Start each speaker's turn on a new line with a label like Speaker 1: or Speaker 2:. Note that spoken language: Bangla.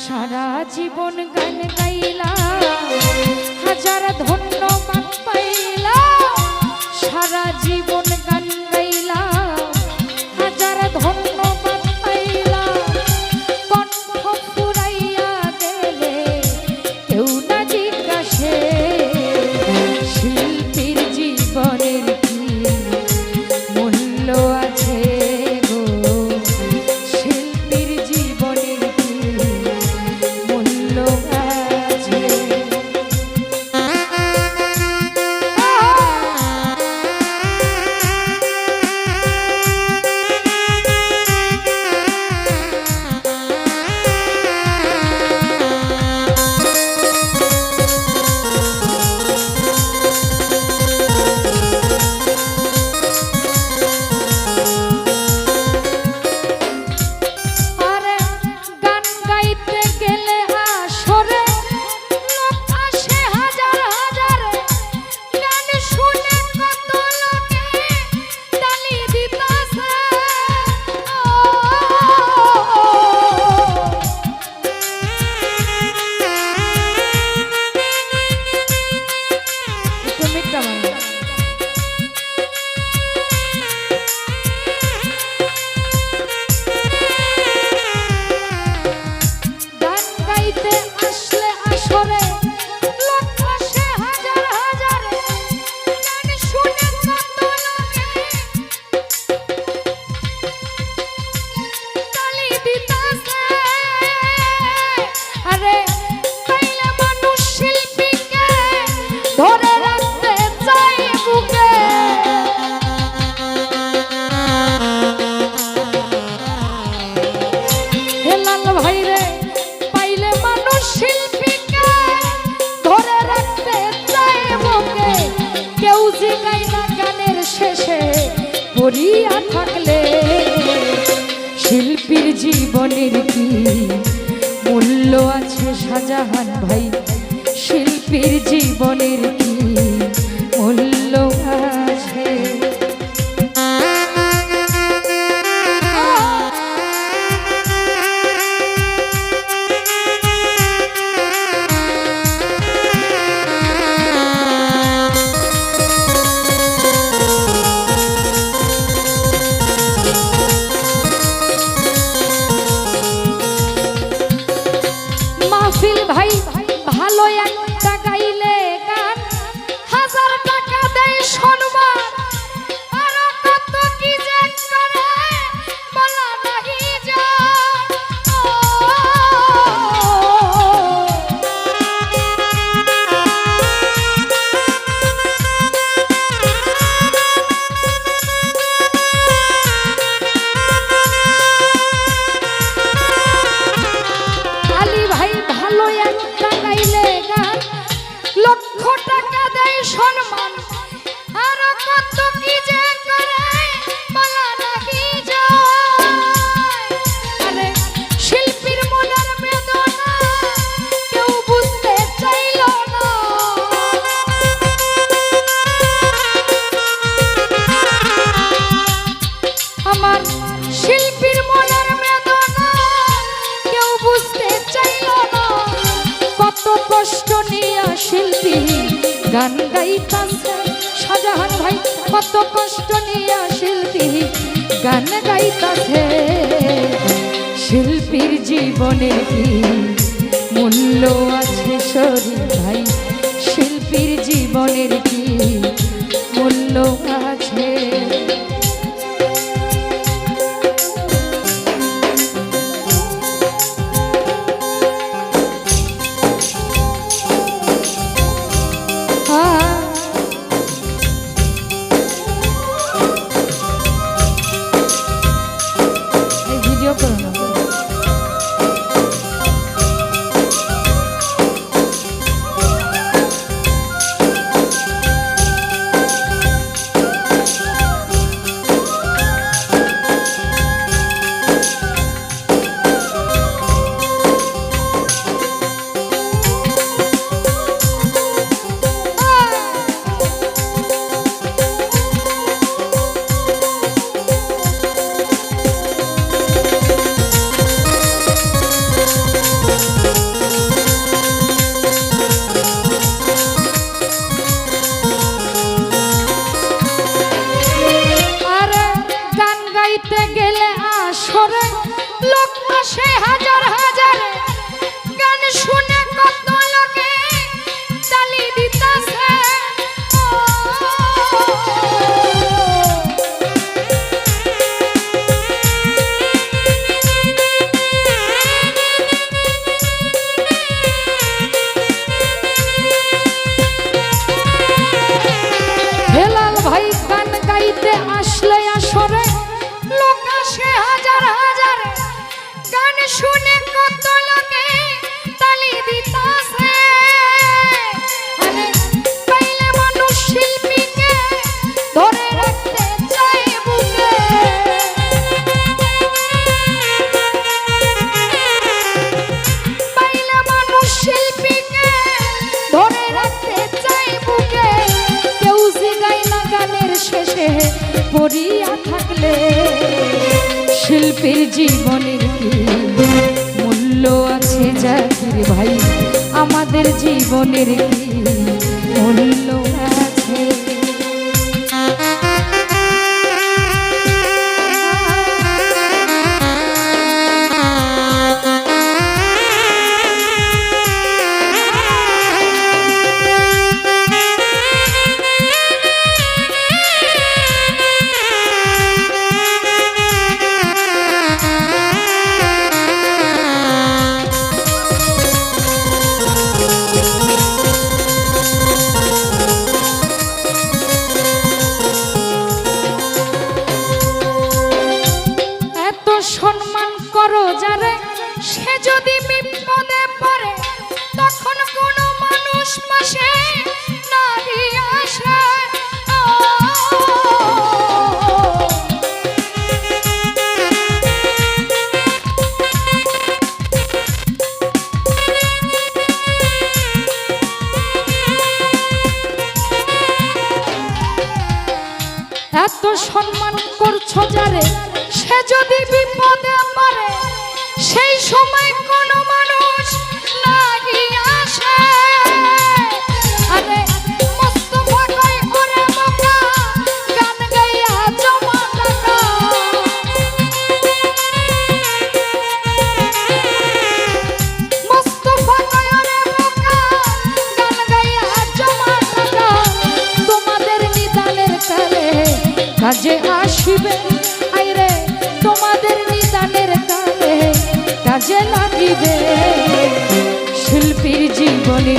Speaker 1: সারা জীবন গান গাইলা হাজার ধন্যবাদ পাইলা সারা জীবন পড়িয়া থাকলে শিল্পীর জীবনের কি মূল্য আছে সাজাহান ভাই? শিল্পীর জীবনের কি গান গাইতাম সাজাহান ভাই, কত কষ্ট নিয়ে শিল্পী। গান গাইতাছে শিল্পীর জীবনে কি মূল্য আছে শরীর? গাইতে গেলে আসরে লোক আসে হাজার হাজার পড়িয়া থাকলে শিল্পীর জীবনের কি মূল্য আছে জাকির ভাই? আমাদের জীবনের কি মূল্য এত সম্মান করছ যারে সে যদি বিপদে পারে সেই সময় কোন মানুষ আসিবে আইরে তোমাদের নিদানের কাজে কাজে লাগিবে। শিল্পীর জীবনী